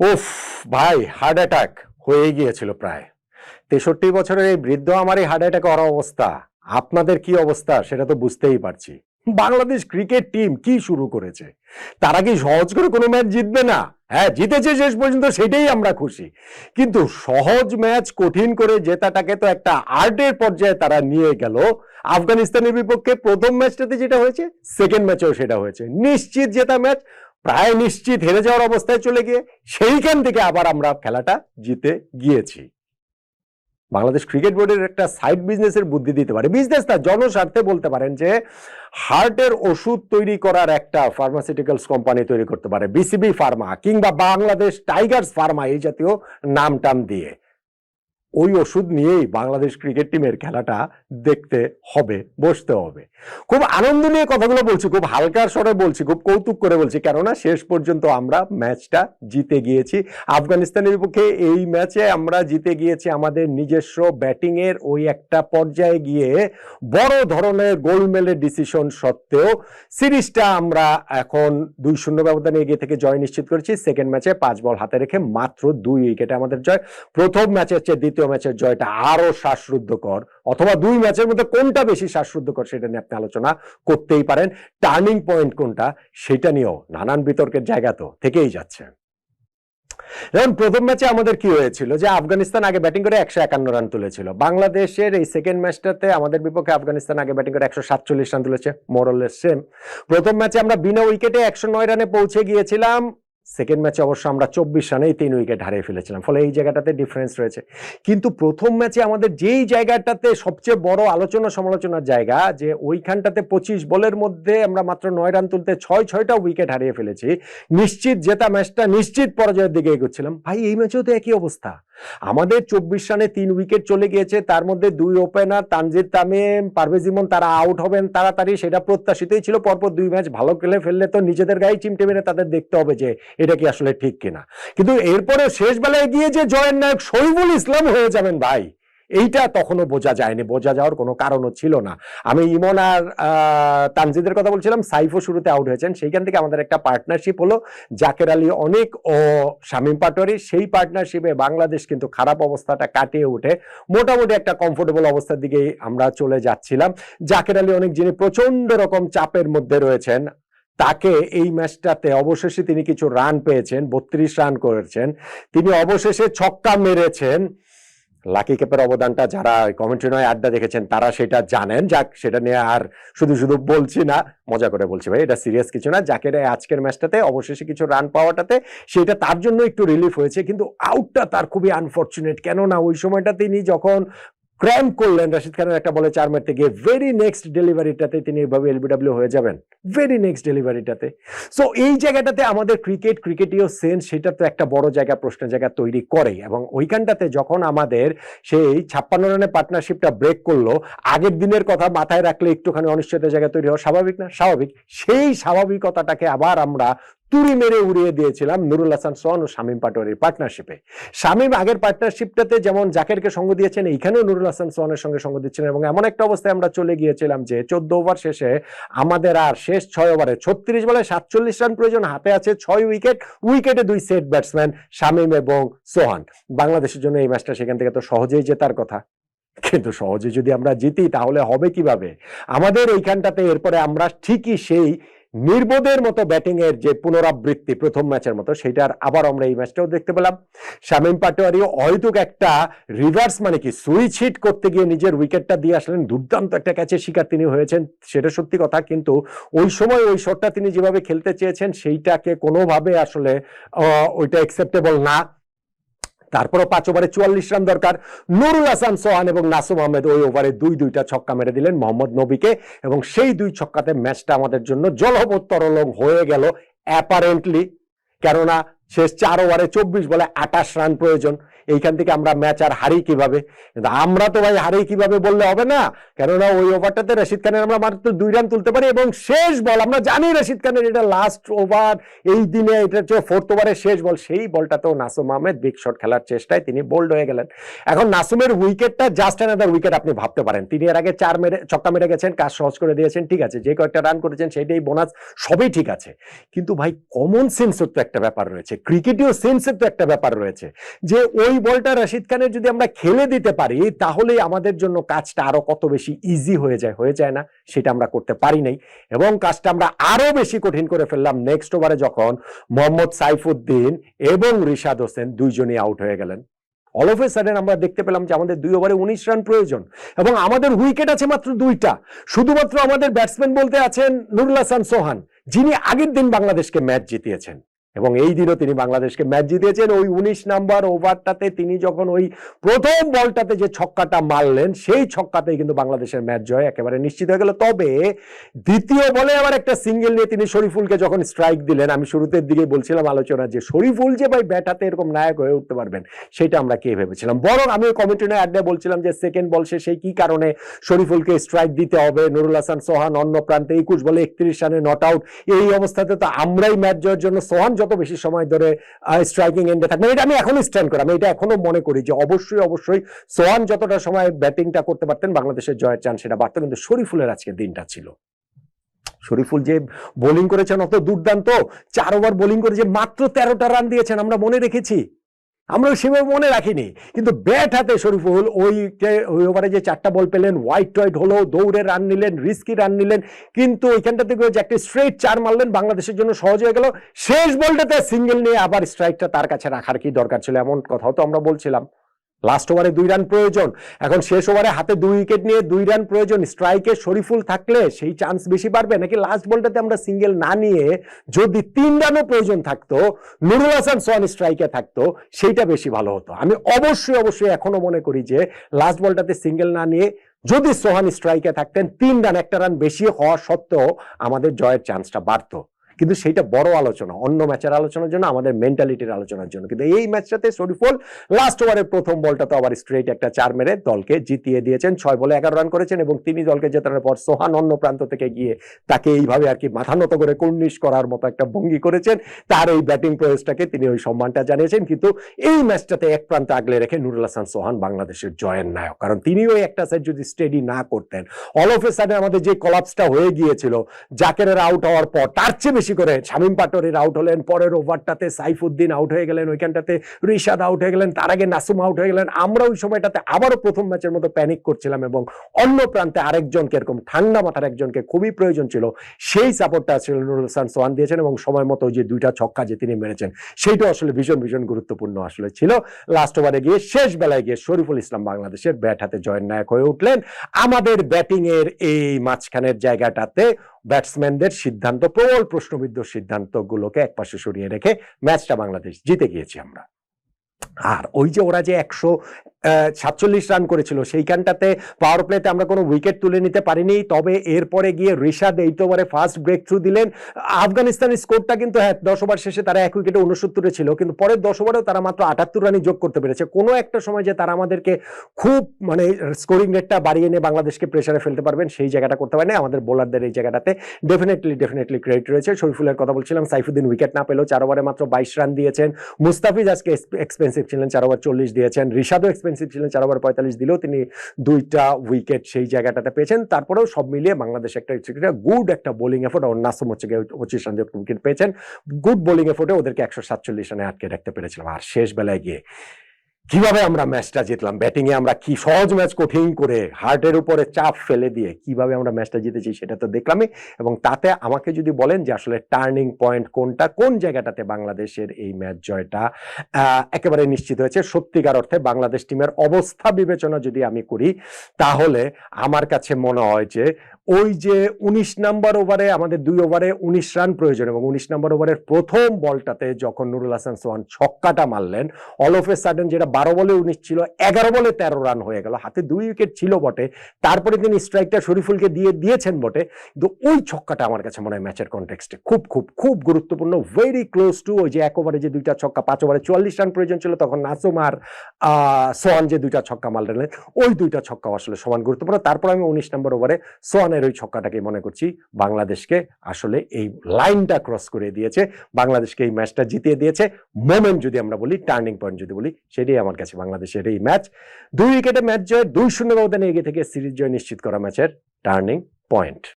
উফ, ভাই heart attack হয়ে গিয়েছিল প্রায়। তেষট্টি বছরের এই বৃদ্ধ আমার এই হার্ট অ্যাটাক হওয়ার অবস্থা, আপনাদের কি অবস্থা সেটা তো বুঝতেই পারছি। বাংলাদেশ ক্রিকেট টিম কি শুরু করেছে? তারা কি সহজ করে কোনো ম্যাচ জিতবে না? হ্যাঁ জিতেছে শেষ পর্যন্ত সেটাই আমরা খুশি। কিন্তু সহজ ম্যাচ কঠিন করে জেতাটাকে তো একটা আর্টের পর্যায়ে তারা নিয়ে গেল। আফগানিস্তানের বিপক্ষে প্রথম ম্যাচটাতে যেটা হয়েছে সেকেন্ড ম্যাচেও সেটা হয়েছে। নিশ্চিত জেতা ম্যাচ প্রায় নিশ্চিত হেরে যাওয়ার অবস্থায় চলে গিয়ে সেইখান থেকে আবার আমরা খেলাটা জিতে গিয়েছি। বাংলাদেশ ক্রিকেট বোর্ডের একটা সাইড বিজনেসের বুদ্ধি দিতে পারে। বিজনেস না, জনস্বার্থে বলতে পারেন যে হার্টের ওষুধ তৈরি করার একটা ফার্মাসিউটিক্যালস কোম্পানি তৈরি করতে পারে। বিসিবি ফার্মা কিংবা বাংলাদেশ টাইগার্স ফার্মা এই জাতীয় নাম টাম দিয়ে। ওই ওষুধ নিয়েই বাংলাদেশ ক্রিকেট টিমের খেলাটা দেখতে হবে, বসতে হবে। খুব আনন্দ নিয়ে কথাগুলো বলছি, খুব হালকা স্বরে বলছি, খুব কৌতুক করে বলছি, কেননা শেষ পর্যন্ত আমরা ম্যাচটা জিতে গিয়েছি। আফগানিস্তানের বিপক্ষে এই ম্যাচে আমরা জিতে গিয়েছি আমাদের নিজস্ব ব্যাটিংয়ের ওই একটা পর্যায়ে গিয়ে বড় ধরনের গোলমেলের ডিসিশন সত্ত্বেও সিরিজটা আমরা এখন দুই শূন্য ব্যবধানে এগিয়ে থেকে জয় নিশ্চিত করেছি। সেকেন্ড ম্যাচে পাঁচ বল হাতে রেখে মাত্র দুই উইকেটে আমাদের জয়। প্রথম ম্যাচের চেয়ে দ্বিতীয় ম্যাচের জয়টা আরও শ্বাসরুদ্ধকর, অথবা দুই ম্যাচের মধ্যে কোনটা বেশি শ্বাসরুদ্ধকর সেটা নিয়ে আপনি আলোচনা করতেই পারেন। টার্নিং পয়েন্ট কোনটা সেটা নিয়েও নানান বিতর্কের জায়গা তো থেকেই যাচ্ছে। যেমন প্রথম ম্যাচে আমাদের কি হয়েছিল যে আফগানিস্তান আগে ব্যাটিং করে একশো একান্ন রান তুলেছিল। বাংলাদেশের এই সেকেন্ড ম্যাচটাতে আমাদের বিপক্ষে আফগানিস্তান আগে ব্যাটিং করে একশো সাতচল্লিশ রান তুলেছে মোরলের সেম প্রথম ম্যাচে আমরা বিনা উইকেটে একশো নয় রানে পৌঁছে গিয়েছিলাম। সেকেন্ড ম্যাচে অবশ্য আমরা চব্বিশ রানেই তিন উইকেট হারিয়ে ফেলেছিলাম, ফলে এই জায়গাটাতে ডিফারেন্স রয়েছে। কিন্তু প্রথম ম্যাচে আমাদের যেই জায়গাটাতে সবচেয়ে বড় আলোচনা সমালোচনার জায়গা, যে ওইখানটাতে পঁচিশ বলের মধ্যে আমরা মাত্র নয় রান তুলতে ছয় ছয়টা উইকেট হারিয়ে ফেলেছি, নিশ্চিত জেতা ম্যাচটা নিশ্চিত পরাজয়ের দিকে এগোচ্ছিলাম। ভাই, এই ম্যাচেও তো একই অবস্থা। আমাদের চব্বিশ রানে তিন উইকেট চলে গিয়েছে, তার মধ্যে দুই ওপেনার তানজিদ তামিম, পারভেজ ইমন, তারা আউট হবেন তাড়াতাড়ি, সেটা প্রত্যাশিতই ছিল। পরপর দুই ম্যাচ ভালো খেলে ফেললে তো নিজেদের গায়ে চিমটে মেরে তাদের দেখতে হবে যে এটা কি আসলে ঠিক কিনা। কিন্তু এরপরে শেষ বেলায় গিয়ে যে জয়ের নায়ক শহীদুল ইসলাম হয়ে যাবেন ভাই। এইটা তখনও বোঝা যায়নি, বোঝা যাওয়ার কোনো কারণও ছিল না। আমি ইমন আর তানজিদের কথা বলছিলাম, সাইফও শুরুতে আউট হয়েছেন। সেইখান থেকে আমাদের একটা পার্টনারশিপ হলো, জাকের আলী অনেক ও শামীম পাটোয়ারি। সেই পার্টনারশিপে বাংলাদেশ কিন্তু খারাপ অবস্থাটা কাটিয়ে উঠে মোটামুটি একটা কমফোর্টেবল অবস্থার দিকেই আমরা চলে যাচ্ছিলাম। জাকের আলী অনেক যিনি প্রচণ্ড রকম চাপের মধ্যে রয়েছেন, তাকে এই ম্যাচটাতে অবশেষে তিনি কিছু রান পেয়েছেন, বত্রিশ রান করেছেন। তিনি অবশেষে ছক্কা মেরেছেন। লাকি ক্যাপের অবদানটা যারা কমেন্ট্রি নয়, আড্ডা দেখেছেন, তারা সেটা জানেন। যাক, সেটা নিয়ে আর শুধু শুধু বলছি না, মজা করে বলছি ভাই, এটা সিরিয়াস কিছু না। যাকে আজকের ম্যাচটাতে অবশেষে কিছু রান পাওয়াটাতে, সেটা তার জন্য একটু রিলিফ হয়েছে, কিন্তু আউটটা তার খুবই আনফর্চুনেট কেননা ওই সময়টা তিনি যখন ক্র্যাম্প করলেন রাশিদ খানের একটা বলে চার মারতে গিয়ে ভেরি নেক্সট ডেলিভারিটাতে তিনি এভাবে এলবিডব্লিউ হয়ে যাবেন। ভেরি নেক্সট ডেলিভারিটাতে সো এই জায়গাটাতে আমাদের ক্রিকেট ক্রিকেটীয় সেন্স সেটা তো একটা বড় জায়গা, প্রশ্নের জায়গা তৈরি করে এবং ওইখানটাতে যখন আমাদের সেই ছাপ্পান্ন রানের পার্টনারশিপটা ব্রেক করল, আগের দিনের কথা মাথায় রাখলে একটুখানি অনিশ্চয়তার জায়গা তৈরি হওয়া স্বাভাবিক না? স্বাভাবিক। সেই স্বাভাবিকতাটাকে আবার আমরা তুড়ি মেরে উড়িয়ে দিয়েছিলাম নুরুল হাসান সোহান ও শামীম পাটোয়ারির পার্টনারশিপে শামীম আগের পার্টনারশিপটাতে যেমন জাকেরকে সঙ্গ দিয়েছেন, এইখানেও নুরুল হাসান সোহানের সঙ্গে সঙ্গ দিচ্ছিলেন এবং এমন একটা অবস্থায় আমরা চলে গিয়েছিলাম যে চোদ্দ ওভার শেষে আমাদের আর শেষ ছয় ওভারে ছত্রিশ বলে সাতচল্লিশ রান প্রয়োজন হাতে আছে ছয় উইকেট উইকেটে দুই সেট ব্যাটসম্যান শামীম এবং সোহান। বাংলাদেশের জন্য এই ম্যাচটা সেখান থেকে তো সহজেই জেতার কথা। কিন্তু সহজে যদি আমরা জিতি, তাহলে হবে কীভাবে? আমাদের এইখানটাতে এরপরে আমরা ঠিকই সেই নির্বোধের মতো ব্যাটিং এর যে পুনরাবৃত্তি প্রথম ম্যাচের মতো সেটার আবার আমরা এই ম্যাচটাও দেখতে পেলাম। শামীম পাটোয়ারি হয়তো একটা রিভার্স মানে কি সুইচ হিট করতে গিয়ে নিজের উইকেটটা দিয়ে আসলেন। দুর্দান্ত একটা ক্যাচের শিকার তিনি হয়েছেন, সেটা সত্যি কথা। কিন্তু ওই সময় ওই শটটা তিনি যেভাবে খেলতে চেয়েছেন, সেইটাকে কোনোভাবে আসলে ওইটা অ্যাকসেপ্টেবল না। তারপরও পাঁচ ওভারে চুয়াল্লিশ রান দরকার। নুরুল হাসান, সোহান এবং নাসুম আহমেদ ওই ওভারে দুই দুইটা ছক্কা মেরে দিলেন মোহাম্মদ নবীকে এবং সেই দুই ছক্কাতে ম্যাচটা আমাদের জন্য জলহবতরলং হয়ে গেল অ্যাপারেন্টলি কেননা শেষ চার ওভারে চব্বিশ বলে আটাশ রান প্রয়োজন। এইখান থেকে আমরা ম্যাচ আর হারি কীভাবে? কিন্তু আমরা তো ভাই হারি কীভাবে বললে হবে না। কেননা ওই ওভারটাতে রশিদ খানের আমরা মাত্র দুই রান তুলতে পারি এবং শেষ বল, আমরা জানি রশিদ খানের এটা লাস্ট ওভার এই দিনে এটা হচ্ছে ফোর্থ ওভারের শেষ বল। সেই বলটাতেও নাসুম আহমেদ বিগ শট খেলার চেষ্টায় তিনি বোল্ড হয়ে গেলেন। এখন নাসুমের উইকেটটা জাস্ট অ্যানাদার উইকেট আপনি ভাবতে পারেন। তিনি এর আগে চার মেরে, ছক্কা মেরে গেছেন, কাজ সহজ করে দিয়েছেন, ঠিক আছে। যে কয়েকটা রান করেছেন সেটাই বোনাস সবই ঠিক আছে। কিন্তু ভাই কমন সেন্সের তো একটা ব্যাপার রয়েছে। ক্রিকেটীয় সেন্সের তো একটা ব্যাপার রয়েছে। যে ওই বলটা রশিদ খানের যদি আমরা খেলে দিতে পারি তাহলে আমাদের জন্য কাজটা আরও কত বেশি ইজি হয়ে যায় হয়ে যায় না, সেটা আমরা করতে পারি নাই। এবং কাজটা আমরা আরও বেশি কঠিন করে ফেললাম নেক্সট ওভারে যখন মোহাম্মদ সাইফুদ্দিন এবং রিশাদ হোসেন দুইজনই আউট হয়ে গেলেন। অল অফ এ সাডেন আমরা দেখতে পেলাম যে আমাদের দুই ওভারে উনিশ রান প্রয়োজন এবং আমাদের উইকেট আছে মাত্র দুইটা। শুধুমাত্র আমাদের ব্যাটসম্যান বলতে আছেন নুরুল হাসান সোহান, যিনি আগের দিন বাংলাদেশকে ম্যাচ জিতিয়েছেন। এবং এই দিনও তিনি বাংলাদেশকে ম্যাচ জিতিয়েছেন ওই উনিশ নাম্বার ওভারটাতে তিনি যখন ওই প্রথম বলটাতে যে ছক্কাটা মারলেন, সেই ছক্কাতেই কিন্তু বাংলাদেশের ম্যাচ জয় একেবারে নিশ্চিত হয়ে গেল। তবে দ্বিতীয় বলে আবার একটা সিঙ্গেল নিয়ে তিনি শরীফুলকে যখন স্ট্রাইক দিলেন, আমি শুরুতের দিকে বলছিলাম আলোচনা যে শরীফুল যে ভাই ব্যাট হাতে এরকম নায়ক হয়ে উঠতে পারবেন, সেটা আমরা কে ভেবেছিলাম? বরং আমি কমিটিনে আড্ডায় বলছিলাম যে সেকেন্ড বল সে সেই কি কারণে শরীফুলকে স্ট্রাইক দিতে হবে? নুরুল হাসান, সোহান অন্য প্রান্তে একুশ বলে একত্রিশ রানে নট আউট এই অবস্থাতে তো আমরাই ম্যাচ জয়ের জন্য। সোহান যত বেশি সময় ধরে স্ট্রাইকিং এন্ডে থাকবে। এটা আমি এখনও স্ট্যান্ড করি আমি এটা এখনও মনে করি যে অবশ্যই অবশ্যই সোহান যতটা সময় ব্যাটিংটা করতে পারতেন, বাংলাদেশের জয়ের চান সেটা বাড়তো। কিন্তু শরীফুলের আজকে দিনটা ছিল। শরীফুল যে বোলিং করেছেন, অত দুর্দান্ত। চার ওভার বোলিং করে যে মাত্র তেরোটা রান দিয়েছেন, আমরা মনে রেখেছি। আমরা সেভাবে মনে রাখিনি। কিন্তু ব্যাট হাতে শরীফুল ওই ওই ওভারে যে চারটা বল পেলেন হোয়াইট হোয়াইট হলো, দৌড়ে রান নিলেন রিস্কি রান নিলেন, কিন্তু ওইখানটা থেকে যে একটি স্ট্রেট চার মারলেন, বাংলাদেশের জন্য সহজ হয়ে গেল। শেষ বলটাতে সিঙ্গেল নিয়ে আবার স্ট্রাইকটা তার কাছে রাখার কি দরকার ছিল? এমন কথাও তো আমরা বলছিলাম। লাস্ট ওভারে দুই রান প্রয়োজন। এখন শেষ ওভারে হাতে দুই উইকেট নিয়ে দুই রান প্রয়োজন। স্ট্রাইকে শরীফুল থাকলে সেই চান্স বেশি বাড়বে। নাকি লাস্ট বলটাতে আমরা সিঙ্গেল না নিয়ে যদি তিন রানও প্রয়োজন থাকতো, নুরুল হাসান সোহান স্ট্রাইকে থাকতো, সেইটা বেশি ভালো হতো। আমি অবশ্যই অবশ্যই এখনও মনে করি যে লাস্ট বলটাতে সিঙ্গেল না নিয়ে যদি সোহান স্ট্রাইকে থাকতেন, তিন রান একটা রান বেশি হওয়া সত্ত্বেও আমাদের জয়ের চান্সটা বাড়তো। কিন্তু সেইটা বড় আলোচনা, অন্য ম্যাচের আলোচনার জন্য, আমাদের মেন্টালিটির আলোচনার জন্য। কিন্তু এই ম্যাচটাতে শরীফুল লাস্ট ওভারের প্রথম বলটা তো আবার স্ট্রেট একটা চার মেরে দলকে জিতিয়ে দিয়েছেন। ছয় বলে এগারো রান করেছেন এবং তিনি দলকে জেতানোর পর সোহান অন্য প্রান্ত থেকে গিয়ে তাকে এইভাবে আর কি মাথা নত করে কুর্নিশ করার মতো একটা ভঙ্গি করেছেন। তার এই ব্যাটিং প্রয়োজটাকে তিনি ওই সম্মানটা জানিয়েছেন। কিন্তু এই ম্যাচটাতে এক প্রান্তে আগলে রেখে নুরুল হাসান সোহান বাংলাদেশের জয়ের নায়ক। কারণ তিনি ওই একটা সাইড যদি স্টেডি না করতেন অল অফ এ সাইডে আমাদের যে কলাপসটা হয়ে গিয়েছিল, জাকেরের আউট হওয়ার পর, তার চেয়ে বেশি করে। শামীম পাটোয়ারির আউট হলেন, পরের ওভারটাতে সাইফুদ্দিন আউট হয়ে গেলেন, ওইখানটাতে রিশাদ আউট হয়ে গেলেন, তার আগে নাসুম আউট হয়ে গেলেন। আমরা ওই সময়টাতে আবারও প্রথম ম্যাচের মতো প্যানিক করছিলাম এবং অন্য প্রান্তে আরেকজনকে, এরকম ঠান্ডা মাথার একজনকে খুবই প্রয়োজন ছিল, সেই সাপোর্টটা ছিল নুরুল হাসান সোহান দিয়েছেন এবং সময় মতো যে দুইটা ছক্কা যে তিনি মেরেছেন সেইটা আসলে ভীষণ ভীষণ গুরুত্বপূর্ণ আসলে ছিল। লাস্ট ওভারে গিয়ে, শেষ বেলায় গিয়ে শরীফুল ইসলাম বাংলাদেশের ব্যাট হাতে জয়ের নায়ক হয়ে উঠলেন। আমাদের ব্যাটিং এর এই মাঝখানের জায়গাটাতে ব্যাটসম্যানদের সিদ্ধান্ত, প্রবল প্রশ্নবিদ্ধ সিদ্ধান্তগুলোকে একপাশে সরিয়ে রেখে ম্যাচটা বাংলাদেশ জিতে গিয়েছি আমরা। আর ওই যে ওরা যে একশো সাতচল্লিশ রান করেছিল। সেইখানটাতে পাওয়ার প্লেতে আমরা কোনো উইকেট তুলে নিতে পারিনি। তবে এরপরে গিয়ে ঋষাদ এইট ওভারে ফার্স্ট ব্রেক থ্রু দিলেন। আফগানিস্তানের স্কোরটা কিন্তু হ্যাঁ দশ ওভার শেষে তারা এক উইকেটে উনসত্তরে ছিল। কিন্তু পরের দশ ওভারেও তারা মাত্র আটাত্তর রানই যোগ করতে পেরেছে। কোনো একটা সময় যে তারা আমাদেরকে খুব মানে স্কোরিং রেটটা বাড়িয়ে নিয়ে বাংলাদেশকে প্রেসারে ফেলতে পারবেন, সেই জায়গাটা করতে পারেনি। আমাদের বোলারদের এই জায়গাটাতে ডেফিনেটলি ডেফিনেটলি ক্রেডিট রয়েছে। শরীফুলের কথা বলছিলাম, সাইফুদ্দিন উইকেট না পেলেও চার ওভারে মাত্র বাইশ রান দিয়েছেন। মুস্তাফিজ আজকে এক্সপেন্সিভ ছিলেন, চার ওভার চল্লিশ দিয়েছেন। রিশাদও এক্সপেন্সিভ ছিলেন, চার ওভার পঁয়তাল্লিশ দিলেও তিনি দুইটা উইকেট সেই জায়গাটাতে পেয়েছেন। তারপরেও সব মিলিয়ে বাংলাদেশ একটা গুড একটা বোলিং এফোর্ট ওর নাসম হচ্ছে গিয়ে পঁচিশ রান উইকেট পেয়েছেন। গুড বোলিং এফোর্টে ওদেরকে একশো সাতচল্লিশ রানে আটকে রাখতে পেরেছিলাম। আর শেষ বেলায় গিয়ে কীভাবে আমরা ম্যাচটা জিতলাম? ব্যাটিং এ আমরা কি সহজ ম্যাচ কঠিন করে হার্টের উপরে চাপ ফেলে দিয়ে কীভাবে আমরা ম্যাচটা জিতেছি সেটা তো দেখলামই। এবং তাতে আমাকে যদি বলেন যে আসলে টার্নিং পয়েন্ট কোনটা, কোন জায়গাটাতে বাংলাদেশের এই ম্যাচ জয়টা একেবারে নিশ্চিত হয়েছে। সত্যিকার অর্থে বাংলাদেশ টিমের অবস্থা বিবেচনা যদি আমি করি, তাহলে আমার কাছে মনে হয় যে ওই যে উনিশ নাম্বার ওভারে, আমাদের দুই ওভারে উনিশ রান প্রয়োজন এবং উনিশ নাম্বার ওভারের প্রথম বলটাতে যখন নুরুল হাসান সোহান ছক্কাটা মারলেন অল অফ এ সাডেন যেটা বারো বলে উনিশ ছিল, এগারো বলে তেরো রান হয়ে গেল। হাতে দুই উইকেট ছিল বটে, তারপরে তিনি স্ট্রাইকটা শরীফুলকে দিয়ে দিয়েছেন বটে, কিন্তু ওই ছক্কাটা আমার কাছে মনে হয় ম্যাচের কনটেক্সটে খুব খুব খুব গুরুত্বপূর্ণ ভেরি ক্লোজ টু ওই যে এক ওভারে যে দুইটা ছক্কা, পাঁচ ওভারে চুয়াল্লিশ রান প্রয়োজন ছিল, তখন নাসুম আর সোহান যে দুইটা ছক্কা মারলেন, ওই দুইটা ছক্কা আসলে সমান গুরুত্বপূর্ণ। তারপর আমি উনিশ নম্বর ওভারে সোহানের ওই ছক্কাটাকে মনে করছি বাংলাদেশকে আসলে এই লাইনটা ক্রস করে দিয়েছে। বাংলাদেশকে এই ম্যাচটা জিতিয়ে দিয়েছে। মোমেন্ট যদি আমরা বলি টার্নিং পয়েন্ট যদি বলি, সেটাই আমার কাছে বাংলাদেশের এই ম্যাচ দুই উইকেটে ম্যাচ জয়, দুই শূন্য ব্যবধানে এগিয়ে থেকে সিরিজ জয় নিশ্চিত করা ম্যাচের টার্নিং পয়েন্ট